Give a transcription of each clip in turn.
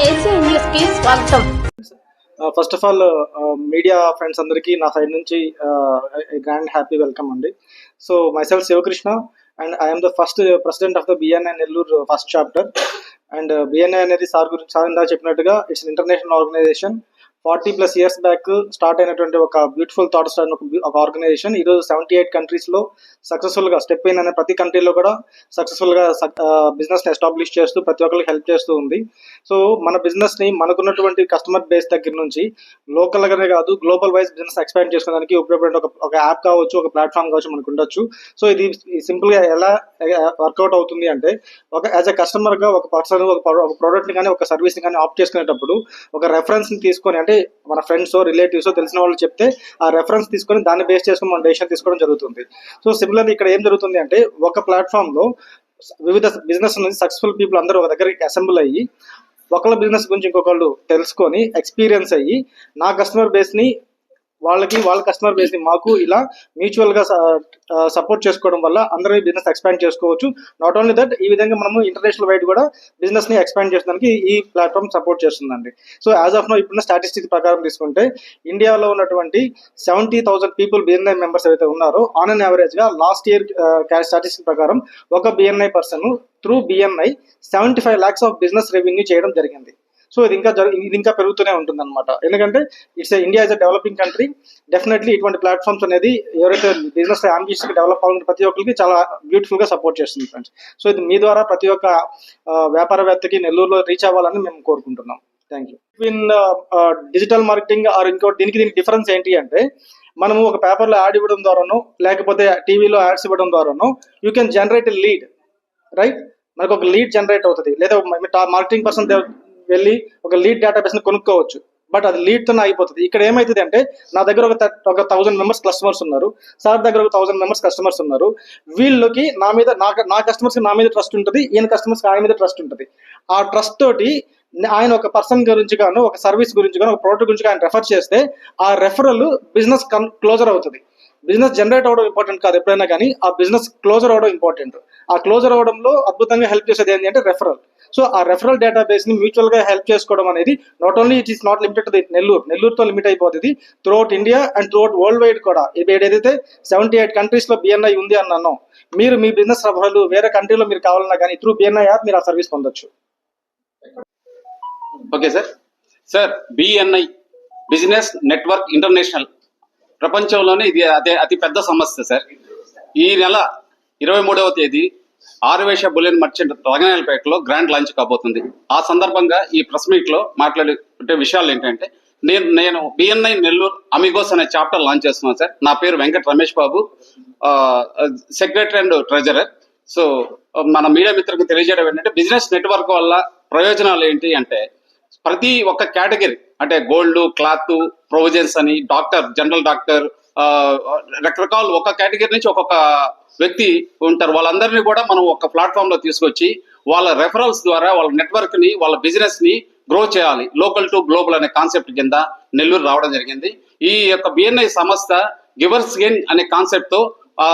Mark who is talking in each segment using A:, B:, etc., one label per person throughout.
A: కి స్వాగతం.
B: First of all media friends అందరికీ నా సైడ్ నుంచి గ్రాండ్ హ్యాపీ వెల్కమ్ అండి. So myself Sivakrishna and I'm the first president of the BNI Nellore first chapter and BNI అనేది sir గురించి sir ఇందా చెప్పినట్టుగా it's international organization forty plus years back start అయినటువంటి ఒక బ్యూటిఫుల్ థాట్ స్టార్ట్ ఒక organisation. ఈరోజు seventy eight కంట్రీస్లో సక్సెస్ఫుల్గా స్టెప్ ఇన్ అనే ప్రతి కంట్రీలో కూడా సక్సెస్ఫుల్గా బిజినెస్ ఎస్టాబ్లిష్ చేస్తూ ప్రతి ఒక్కరికి హెల్ప్ చేస్తూ ఉంది. సో మన బిజినెస్ని మనకున్నటువంటి కస్టమర్ బేస్ దగ్గర నుంచి లోకల్ గానే కాదు గ్లోబల్ వైజ్ బిజినెస్ ఎక్స్పాండ్ చేసుకోవడానికి ఉపయోగపడే ఒక ఒక యాప్ కావచ్చు ఒక ప్లాట్ఫామ్ కావచ్చు మనకు ఉండొచ్చు. సో ఇది సింపుల్గా ఎలా వర్కౌట్ అవుతుంది అంటే ఒక యాజ్ అ కస్టమర్గా ఒక పర్సన్ ఒక ప్రోడక్ట్ని కానీ ఒక సర్వీస్ని కానీ ఆప్ట్ చేసుకునేటప్పుడు ఒక రెఫరెన్స్ని తీసుకొని అంటే మన ఫ్రెండ్స్ రిలేటివ్స్ తెలిసిన వాళ్ళు చెప్తే ఆ రెఫరెన్స్ తీసుకొని దాన్ని బేస్ చేసుకొని మనం డెసిషన్ తీసుకోవడం జరుగుతుంది. సో సిమిలర్లీ ఇక్కడ ఏం జరుగుతుంది అంటే ఒక ప్లాట్ఫామ్లో వివిధ బిజినెస్ నుంచి సక్సెస్ఫుల్ పీపుల్ అందరూ ఒక దగ్గరికి అసెంబ్ల్ అయ్యి ఒకళ్ళ బిజినెస్ గురించి ఇంకొకళ్ళు తెలుసుకొని ఎక్స్పీరియన్స్ అయ్యి నా కస్టమర్ బేస్ని వాళ్ళకి వాళ్ళ కస్టమర్ బేస్ని మాకు ఇలా మ్యూచువల్గా సపోర్ట్ చేసుకోవడం వల్ల అందరూ బిజినెస్ ఎక్స్పాండ్ చేసుకోవచ్చు. నాట్ ఓన్లీ దట్ ఈ విధంగా మనము ఇంటర్నేషనల్ వైడ్ కూడా బిజినెస్ని ఎక్స్పాండ్ చేయడానికి ఈ ప్లాట్ఫామ్ సపోర్ట్ చేస్తుందండి. సో యాజ్ ఆఫ్ నో ఇప్పుడున్న స్టాటిస్టిక్ ప్రకారం తీసుకుంటే ఇండియాలో ఉన్నటువంటి seventy thousand people BNI members ఏవైతే ఉన్నారో ఆన్ అన్ యావరేజ్గా లాస్ట్ ఇయర్ స్టాటిస్టిక్ ప్రకారం ఒక BNI person through BNI seventy five lakhs of business revenue చేయడం జరిగింది. సో ఇది ఇంకా ఇది ఇంకా పెరుగుతూనే ఉంటుంది అనమాట ఎందుకంటే it's India is a developing country definitely ఇటువంటి ప్లాట్ఫామ్స్ అనేది ఎవరైతే బిజినెస్ అంబిషన్స్కి డెవలప్ అవ్వాలని ప్రతి ఒక్కరికి చాలా బ్యూటిఫుల్గా సపోర్ట్ చేస్తుంది ఫ్రెండ్స్ సో ఇది మీ ద్వారా ప్రతి ఒక్క వ్యాపారవేత్తకి నెల్లూరులో రీచ్ అవ్వాలని మేము కోరుకుంటున్నాం. Thank you between digital marketing or ఇంకో దీనికి దీనికి డిఫరెన్స్ ఏంటి అంటే మనము ఒక పేపర్లో యాడ్ ఇవ్వడం ద్వారానో లేకపోతే టీవీలో యాడ్స్ ఇవ్వడం ద్వారానో you can generate lead right మనకు ఒక లీడ్ జనరేట్ అవుతుంది. లేదా మార్కెటింగ్ పర్సన్ వెళ్ళి ఒక లీడ్ డేటాబేస్ని కొనుక్కోవచ్చు. బట్ అది లీడ్ తోనే అయిపోతుంది. ఇక్కడ ఏమైతుంది అంటే నా దగ్గర ఒక ఒక థౌసండ్ మెంబర్స్ కస్టమర్స్ ఉన్నారు. సార్ దగ్గర ఒక థౌసండ్ మెంబర్స్ కస్టమర్స్ ఉన్నారు. వీళ్ళకి నా మీద నా నా కస్టమర్స్ నా మీద ట్రస్ట్ ఉంటుంది ఈయన కస్టమర్స్ ఆయన మీద ట్రస్ట్ ఉంటుంది. ఆ ట్రస్ట్ తోటి ఆయన ఒక పర్సన్ గురించి గాను ఒక సర్వీస్ గురించి గాను ఒక ప్రోడక్ట్ గురించి ఆయన రెఫర్ చేస్తే ఆ రెఫరల్ బిజినెస్ క్లోజర్ అవుతుంది. బిజినెస్ జనరేట్ అవడం ఇంపార్టెంట్ కాదు ఎప్పుడైనా కానీ ఆ బిజినెస్ క్లోజర్ అవడం ఇంపార్టెంట్ ఆ క్లోజర్ అవడంలో అద్భుతంగా హెల్ప్ చేసేది ఏంటి అంటే రెఫరల్ సో ఆ రెఫరల్ డేటాబేస్ని మ్యూచువల్గా హెల్ప్ చేసుకోవడం అనేది not only it is not limited Nellore నెల్లూరుతో limit అయిపోతుంది. Throughout India and throughout world wide కూడా ఏదైతే సెవెంటీ ఎయిట్ కంట్రీస్లో బిఎన్ఐ ఉంది అన్నాను మీరు మీ బిజినెస్ సభలు వేరే కంట్రీలో మీరు కావాలన్నా కానీ త్రూ బిఎన్ఐ యాప్ మీరు ఆ సర్వీస్ పొందొచ్చు.
C: Okay sir sir BNI business network international ప్రపంచంలోనే ఇది అదే అతి పెద్ద సమస్య సార్ ఈ నెల ఇరవై మూడవ తేదీ ఆరువేష బులెన్ మర్చెంట్ రంగనాయలపేటలో గ్రాండ్ లాంచ్ కాబోతుంది. ఆ సందర్భంగా ఈ ప్రెస్ మీట్లో మాట్లాడే విషయాలు ఏంటంటే నేను నేను బిఎన్ఐ నెల్లూరు అమిగోస్ అనే చాప్టర్ లాంచ్ చేస్తున్నాను సార్. నా పేరు Venkata Ramesh Babu. Secretary and treasurer. So మన మీడియా మిత్రులకు తెలియజేయడం ఏంటంటే బిజినెస్ నెట్వర్క్ వల్ల ప్రయోజనాలు ఏంటి అంటే ప్రతి ఒక్క కేటగిరీ అంటే గోల్డ్ క్లాత్ ప్రొవిజన్స్ అని డాక్టర్ జనరల్ డాక్టర్ రకరకాల ఒక కేటగిరీ నుంచి ఒక్కొక్క వ్యక్తి ఉంటారు. వాళ్ళందరినీ కూడా మనం ఒక ప్లాట్ఫామ్లో తీసుకొచ్చి వాళ్ళ రెఫరల్స్ ద్వారా వాళ్ళ నెట్వర్క్ని వాళ్ళ బిజినెస్ని గ్రో చేయాలి. లోకల్ టు గ్లోబల్ అనే కాన్సెప్ట్ కింద నెల్లూరు రావడం జరిగింది. ఈ యొక్క బిఎన్ఐ సంస్థ గివర్స్ గెన్ అనే కాన్సెప్ట్తో ఆ,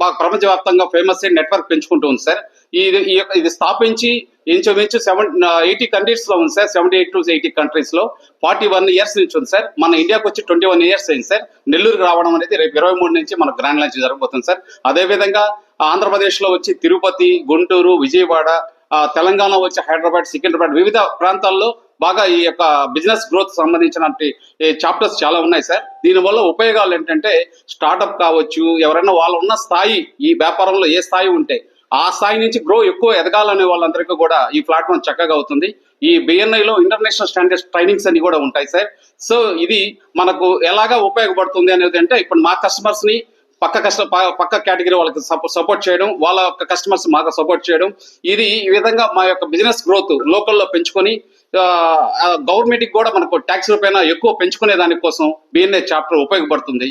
C: బాగా ప్రపంచవ్యాప్తంగా ఫేమస్ అయిన నెట్వర్క్ పెంచుకుంటూ ఉంది సార్ ఇది ఈ యొక్క- ఇది స్థాపించి ఇంచుమించు సెవెన్ ఎయిటీ కంట్రీస్లో ఉంది sir. Seventy eight to eighty కంట్రీస్లో. ఫార్టీ వన్ ఇయర్స్ నుంచి ఉంది సార్. మన ఇండియాకి వచ్చి ట్వంటీ వన్ ఇయర్స్ అయింది సార్. నెల్లూరుకి రావడం అనేది రేపు ఇరవై మూడు నుంచి మన గ్రాండ్ లాంచ్ జరగబోతుంది సార్. అదే విధంగా ఆంధ్రప్రదేశ్లో వచ్చి తిరుపతి గుంటూరు విజయవాడ తెలంగాణ వచ్చి హైదరాబాద్ సికింద్రాబాద్ వివిధ ప్రాంతాల్లో బాగా ఈ యొక్క బిజినెస్ గ్రోత్ సంబంధించిన చాప్టర్స్ చాలా ఉన్నాయి సార్. దీనివల్ల ఉపయోగాలు ఏంటంటే స్టార్టప్ కావచ్చు ఎవరైనా వాళ్ళు ఉన్న స్థాయి ఈ వ్యాపారంలో ఏ స్థాయి ఉంటే ఆ స్థాయి నుంచి గ్రో ఎక్కువ ఎదగాలనే వాళ్ళందరికీ కూడా ఈ ప్లాట్ఫామ్ చక్కగా అవుతుంది. ఈ బిఎన్ఐ లో ఇంటర్నేషనల్ స్టాండర్డ్స్ ట్రైనింగ్స్ అన్ని కూడా ఉంటాయి సార్ సో ఇది మనకు ఎలాగా ఉపయోగపడుతుంది అనేది అంటే ఇప్పుడు మా కస్టమర్స్ని పక్క కష్ట పక్క కేటగిరీ వాళ్ళకి సపోర్ట్ చేయడం వాళ్ళ యొక్క కస్టమర్స్ మాకు సపోర్ట్ చేయడం ఇది ఈ విధంగా మా యొక్క బిజినెస్ గ్రోత్ లోకల్లో పెంచుకొని గవర్నమెంట్ కూడా మనకు ట్యాక్స్ రూపాయన ఎక్కువ పెంచుకునే దానికోసం బిఎన్ఏ చాప్టర్ ఉపయోగపడుతుంది.